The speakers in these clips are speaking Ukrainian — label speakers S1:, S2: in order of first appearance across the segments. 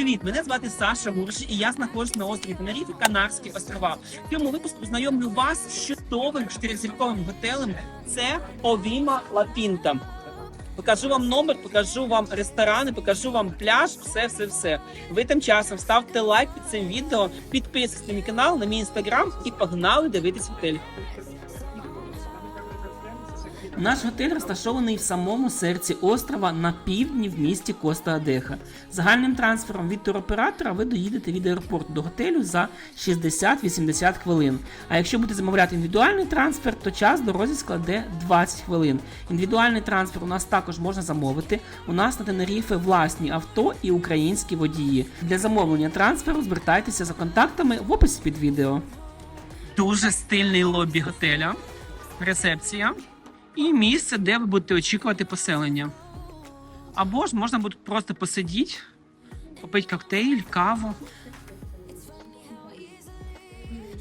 S1: Привіт, мене звати Саша Гурші, і я знаходжусь на острові Тенеріфе, Канарські острова. В цьому випуску знайомлю вас з чудовим чотиризірковим готелем. Це Овіма Лапінта. Покажу вам номер, покажу вам ресторани, покажу вам пляж, все, все, все. Ви тим часом ставте лайк під цим відео, підписуйтесь на мій канал, на мій інстаграм і погнали дивитись готель. Наш готель розташований в самому серці острова на півдні в місті Коста Адеха. Загальним трансфером від туроператора ви доїдете від аеропорту до готелю за 60-80 хвилин. А якщо будете замовляти індивідуальний трансфер, то час дорозі складе 20 хвилин. Індивідуальний трансфер у нас також можна замовити. У нас на Тенеріфе власні авто і українські водії. Для замовлення трансферу звертайтеся за контактами в описі під відео. Дуже стильний лобі готеля, рецепція і місце, де ви будете очікувати поселення. Або ж можна буде просто посидіти, попити коктейль, каву,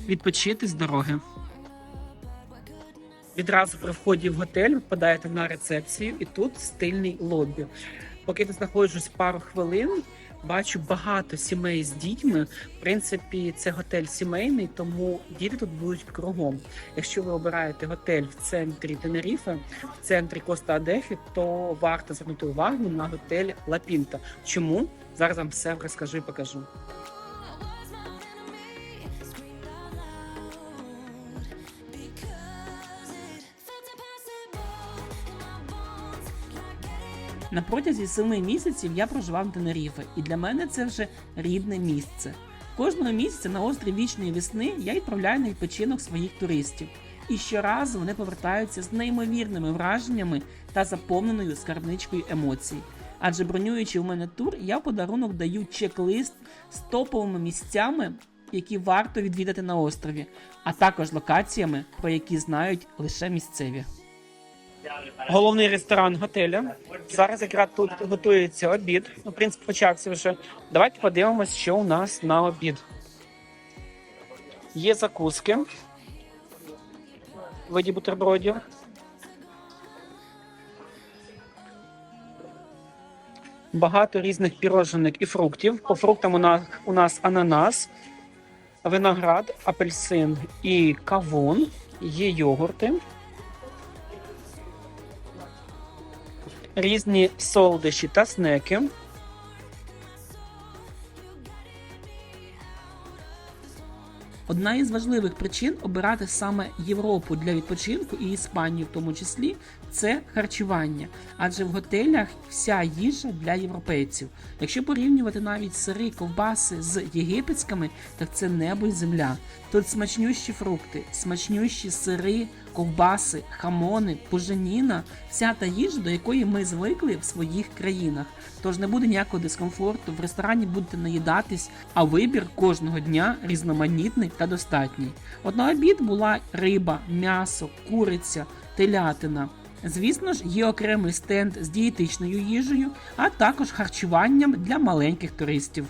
S1: відпочити з дороги. Відразу при вході в готель ви на рецепцію, і тут стильний лобі. Поки тут знаходжусь пару хвилин, бачу багато сімей з дітьми. В принципі, це готель сімейний, тому діти тут будуть кругом. Якщо ви обираєте готель в центрі Тенеріфе, в центрі Коста Адехи, то варто звернути увагу на готель Лапінта. Чому? Зараз вам все розкажу і покажу. На протязі семи місяців я проживав в Тенеріфе, і для мене це вже рідне місце. Кожного місяця на острів вічної весни я відправляю на відпочинок своїх туристів. І щоразу вони повертаються з неймовірними враженнями та заповненою скарбничкою емоцій. Адже бронюючи у мене тур, я в подарунок даю чек-лист з топовими місцями, які варто відвідати на острові, а також локаціями, про які знають лише місцеві. Головний ресторан готеля. Зараз якраз тут готується обід. Ну, в принципі, почався вже. Давайте подивимось, що у нас на обід. Є закуски в виді бутербродів. Багато різних пірожених і фруктів. По фруктам у нас, у нас ананас, виноград, апельсин і кавун. Є йогурти. Різні солодощі та снеки. Одна із важливих причин обирати саме Європу для відпочинку і Іспанію, в тому числі, це харчування. Адже в готелях вся їжа для європейців. Якщо порівнювати навіть сири, ковбаси з єгипетськими, так це небо й земля. Тут смачнющі фрукти, смачнющі сири, ковбаси, хамони, пуженіна, вся та їжа, до якої ми звикли в своїх країнах. Тож не буде ніякого дискомфорту, в ресторані будете наїдатись, а вибір кожного дня різноманітний та достатній. От на обід була риба, м'ясо, куриця, телятина. Звісно ж, є окремий стенд з дієтичною їжею, а також харчуванням для маленьких туристів.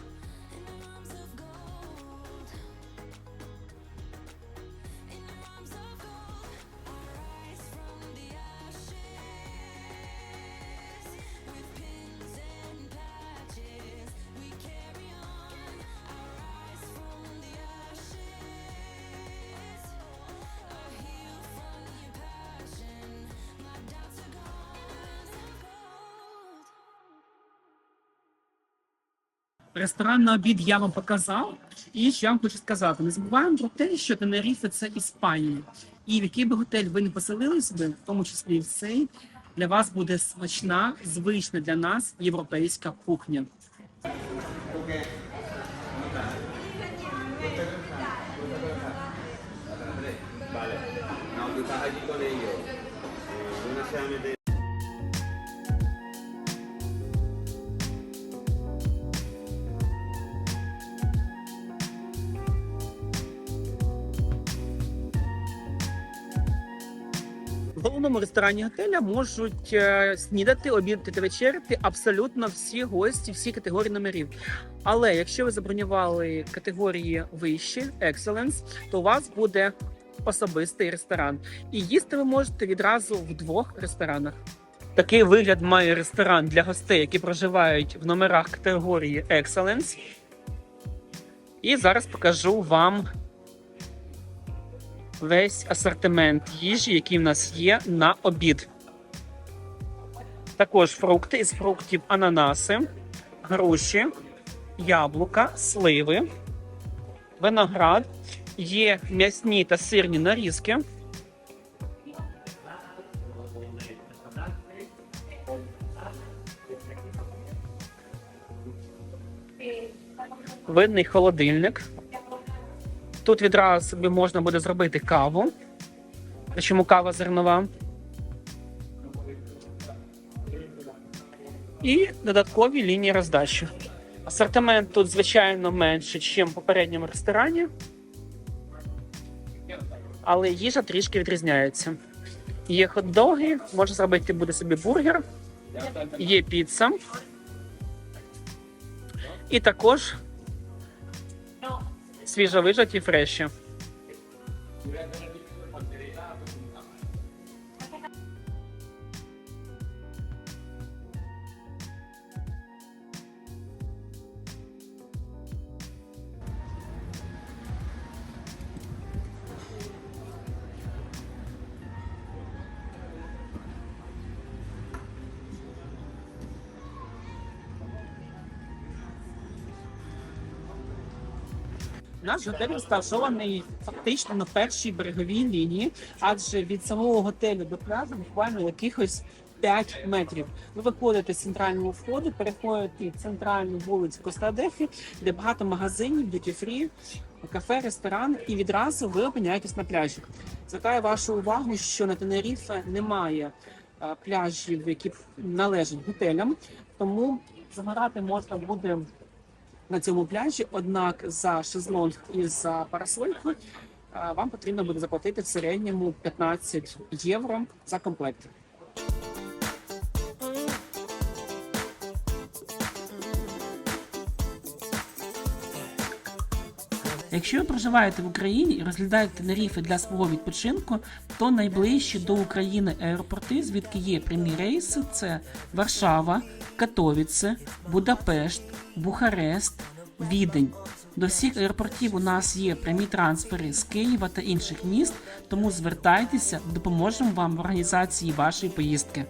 S1: Ресторан на обід я вам показав. І що я вам хочу сказати: не забуваємо про те, що Тенеріфе це Іспанія. І в який би готель ви не поселились би, в тому числі і в цей, для вас буде смачна, звична для нас європейська кухня. В головному ресторані готеля можуть е, снідати, обідати та вечеряти абсолютно всі гості, всі категорії номерів. Але якщо ви забронювали категорії вищі, Excellence, то у вас буде особистий ресторан. І їсти ви можете відразу в двох ресторанах. Такий вигляд має ресторан для гостей, які проживають в номерах категорії Excellence. І зараз покажу вам весь асортимент їжі, який в нас є на обід. Також фрукти із фруктів ананаси, груші, яблука, сливи, виноград, є м'ясні та сирні нарізки. Видний холодильник. Тут відразу собі можна буде зробити каву. Причому кава зернова. І додаткові лінії роздачі. Асортимент тут, звичайно, менше, ніж в попередньому ресторані. Але їжа трішки відрізняється. Є хот-доги, можна зробити буде собі бургер, є піца. І також свіжовижаті фреші. Наш готель розташований фактично на першій береговій лінії, адже від самого готелю до пляжу буквально якихось 5 метрів. Ви виходите з центрального входу, переходите центральну вулицю Костадефі, де багато магазинів, дюті-фрі, кафе, ресторан, і відразу ви опиняєтесь на пляжі. Звертаю вашу увагу, що на Тенеріфе немає е, пляжів, які належать готелям, тому загорати можна буде на цьому пляжі. Однак за шезлонг і за парасольку е, вам потрібно буде заплатити в середньому 15 євро за комплект. Якщо ви проживаєте в Україні і розглядаєте Тенеріфи для свого відпочинку, то найближчі до України аеропорти, звідки є прямі рейси, це Варшава, Катовіце, Будапешт, Бухарест, Відень. До всіх аеропортів у нас є прямі трансфери з Києва та інших міст, тому звертайтеся, допоможемо вам в організації вашої поїздки.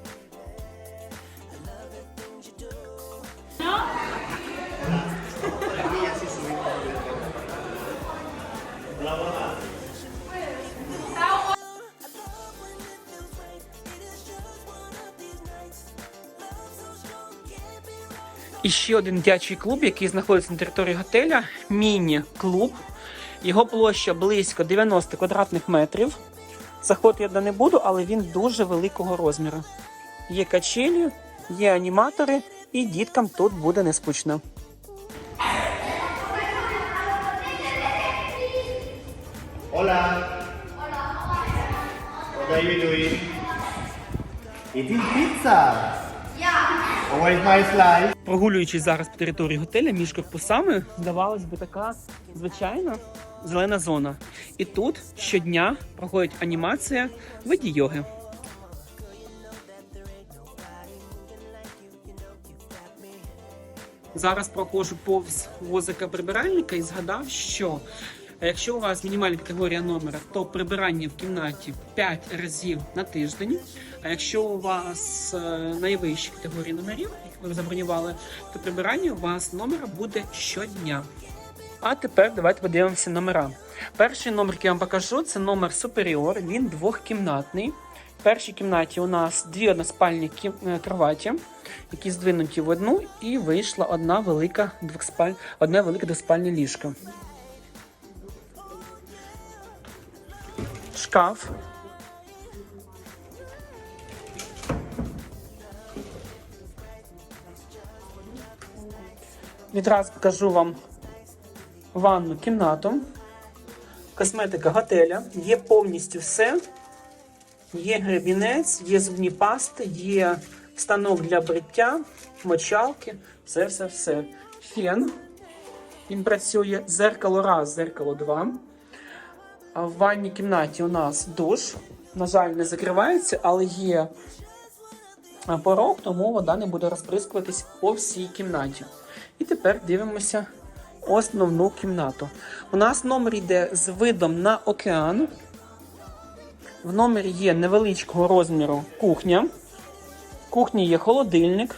S1: І ще один дитячий клуб, який знаходиться на території готеля. Міні-клуб. Його площа близько 90 квадратних метрів. Заходити я не буду, але він дуже великого розміру. Є качелі, є аніматори, і діткам тут буде не скучно.
S2: Hola. What are you doing? Eating pizza. Yeah. Oh, where's?
S1: Прогулюючись зараз по території готеля між корпусами, здавалось би, така звичайна зелена зона. І тут щодня проходить анімація виді йоги. Зараз проходжу повз возика прибиральника і згадав, що якщо у вас мінімальна категорія номера, то прибирання в кімнаті 5 разів на тиждень. А якщо у вас е, найвищі категорії номерів, які ви забронювали, то прибирання у вас номера буде щодня. А тепер давайте подивимося номера. Перший номер, який я вам покажу, це номер Superior. Він двохкімнатний. В першій кімнаті у нас дві односпальні е, кроваті, які здвинуті в одну, і вийшла одна велика двохспаль... одне велике двоспальне ліжко. Шкаф. Відразу покажу вам ванну кімнату. Косметика готеля. Є повністю все. Є гребінець, є зубні пасти, є станок для бриття, мочалки, все, все, все. Фен. Він працює зеркало раз, зеркало два. А в ванній кімнаті у нас душ. На жаль, не закривається, але є порог, тому вода не буде розприскуватись по всій кімнаті. І тепер дивимося основну кімнату. У нас номер йде з видом на океан. В номері є невеличкого розміру кухня. В кухні є холодильник,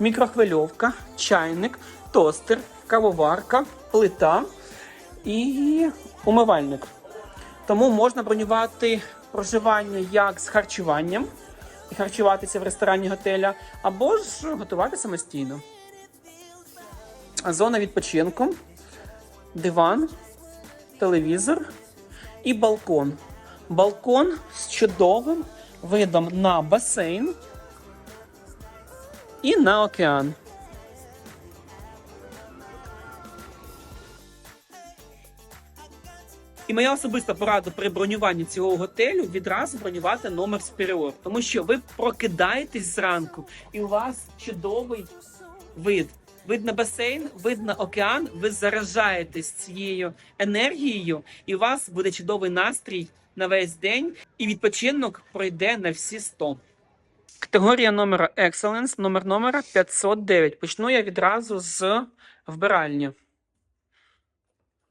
S1: мікрохвильовка, чайник, тостер, кавоварка, плита і умивальник. Тому можна бронювати проживання як з харчуванням і харчуватися в ресторані готеля, або ж готувати самостійно. Зона відпочинку, диван, телевізор і балкон. Балкон з чудовим видом на басейн і на океан. І моя особиста порада при бронюванні цього готелю відразу бронювати номер Superior, тому що ви прокидаєтесь зранку, і у вас чудовий вид. Вид на басейн, вид на океан, ви заражаєтесь цією енергією, і у вас буде чудовий настрій на весь день, і відпочинок пройде на всі 100. Категорія номера Excellence, номер номера 509. Почну я відразу з вбиральні.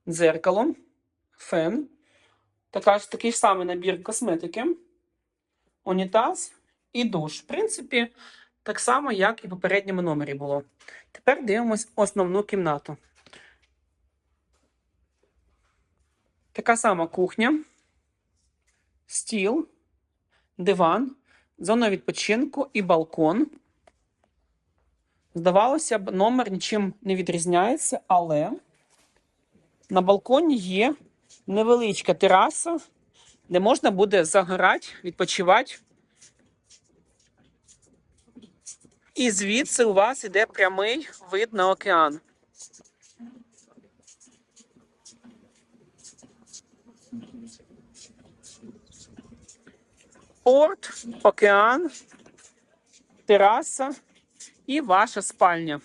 S1: Дзеркало, фен, така ж такий ж самий набір косметики, унітаз і душ. В принципі, так само, як і в попередньому номері було. Тепер дивимось основну кімнату. Така сама кухня, стіл, диван, зона відпочинку і балкон. Здавалося б, номер нічим не відрізняється, але на балконі є невеличка тераса, де можна буде загорати, відпочивати. І звідси у вас іде прямий вид на океан. Порт, океан, тераса і ваша спальня.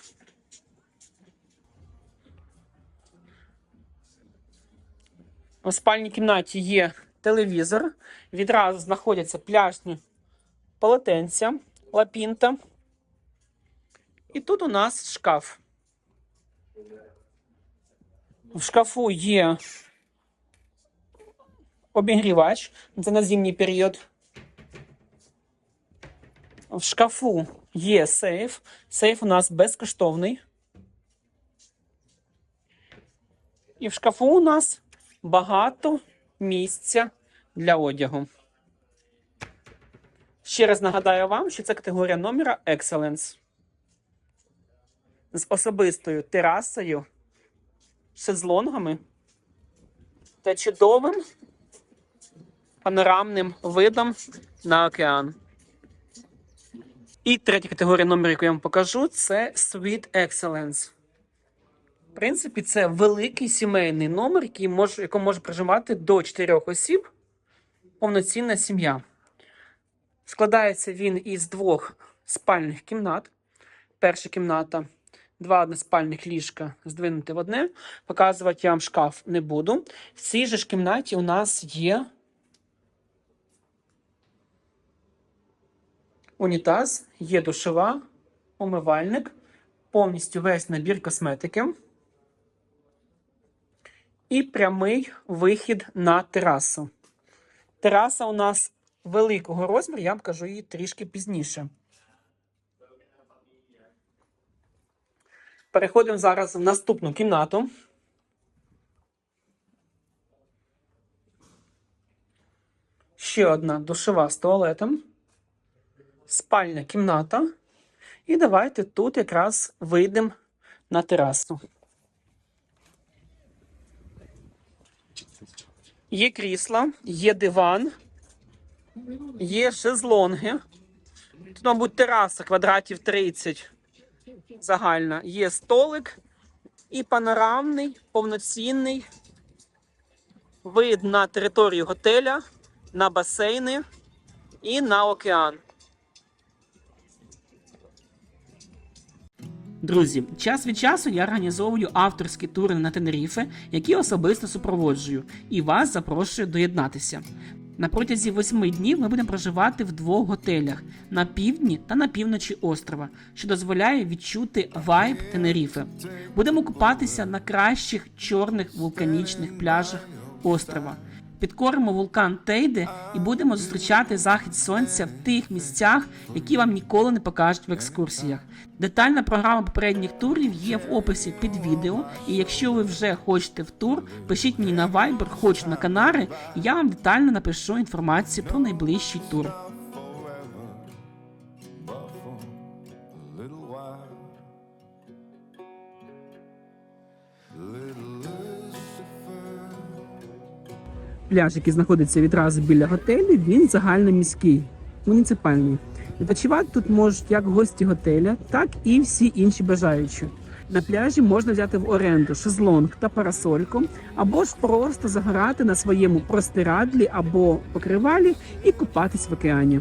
S1: У спальній кімнаті є телевізор. Відразу знаходяться пляжні полотенця, лапінта. І тут у нас шкаф. В шкафу є обігрівач. Це на зимній період. В шкафу є сейф. Сейф у нас безкоштовний. І в шкафу у нас багато місця для одягу. Ще раз нагадаю вам, що це категорія номера Excellence. З особистою терасою, шезлонгами та чудовим панорамним видом на океан. І третя категорія номер, яку я вам покажу, це Suite Excellence. В принципі, це великий сімейний номер, який може, якому може проживати до 4 осіб повноцінна сім'я. Складається він із двох спальних кімнат. Перша кімната, два односпальних ліжка здвинути в одне. Показувати я вам шкаф не буду. В цій же ж кімнаті у нас є унітаз, є душова, умивальник, повністю весь набір косметики і прямий вихід на терасу. Тераса у нас великого розміру, я вам кажу її трішки пізніше. Переходимо зараз в наступну кімнату. Ще одна душова з туалетом. Спальня кімната. І давайте тут якраз вийдемо на терасу. Є крісла, є диван, є шезлонги. Тут, мабуть, тераса квадратів 30 загальна. Є столик і панорамний, повноцінний вид на територію готеля, на басейни і на океан. Друзі, час від часу я організовую авторські тури на Тенеріфе, які особисто супроводжую, і вас запрошую доєднатися. На протязі восьми днів ми будемо проживати в двох готелях на півдні та на півночі острова, що дозволяє відчути вайб Тенеріфи. Будемо купатися на кращих чорних вулканічних пляжах острова. Підкоримо вулкан Тейде і будемо зустрічати захід сонця в тих місцях, які вам ніколи не покажуть в екскурсіях. Детальна програма попередніх турів є в описі під відео. І якщо ви вже хочете в тур, пишіть мені на Viber, хочу на Канари, і я вам детально напишу інформацію про найближчий тур. Пляж, який знаходиться відразу біля готелю, він загальноміський, муніципальний. Відпочивати тут можуть як гості готеля, так і всі інші бажаючі. На пляжі можна взяти в оренду шезлонг та парасольку, або ж просто загорати на своєму простирадлі або покривалі і купатись в океані.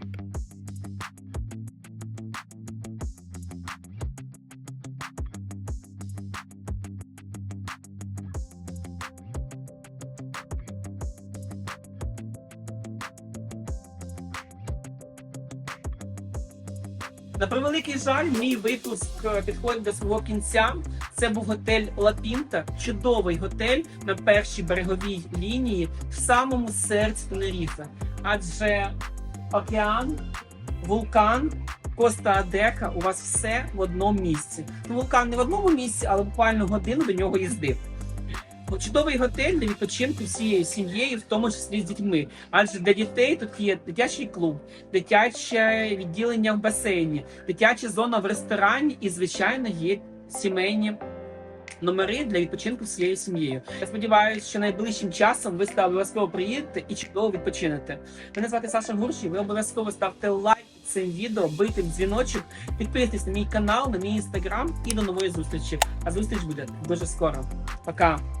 S1: На превеликий жаль, мій випуск е, підходить до свого кінця. Це був готель Лапінта, чудовий готель на першій береговій лінії в самому серці Тенеріфе. Адже океан, вулкан, Коста Адека у вас все в одному місці. Ну, вулкан не в одному місці, але буквально годину до нього їздив. Чудовий готель для відпочинку всією сім'єю, в тому числі з дітьми. Адже для дітей тут є дитячий клуб, дитяче відділення в басейні, дитяча зона в ресторані і, звичайно, є сімейні номери для відпочинку всією сім'єю. Я сподіваюся, що найближчим часом ви обов'язково приїдете і чудово відпочинете. Мене звати Саша Гурші. Ви обов'язково ставте лайк цим відео, бийте в дзвіночок, підписуйтесь на мій канал, на мій інстаграм і до нової зустрічі. А зустріч буде дуже скоро. Пока.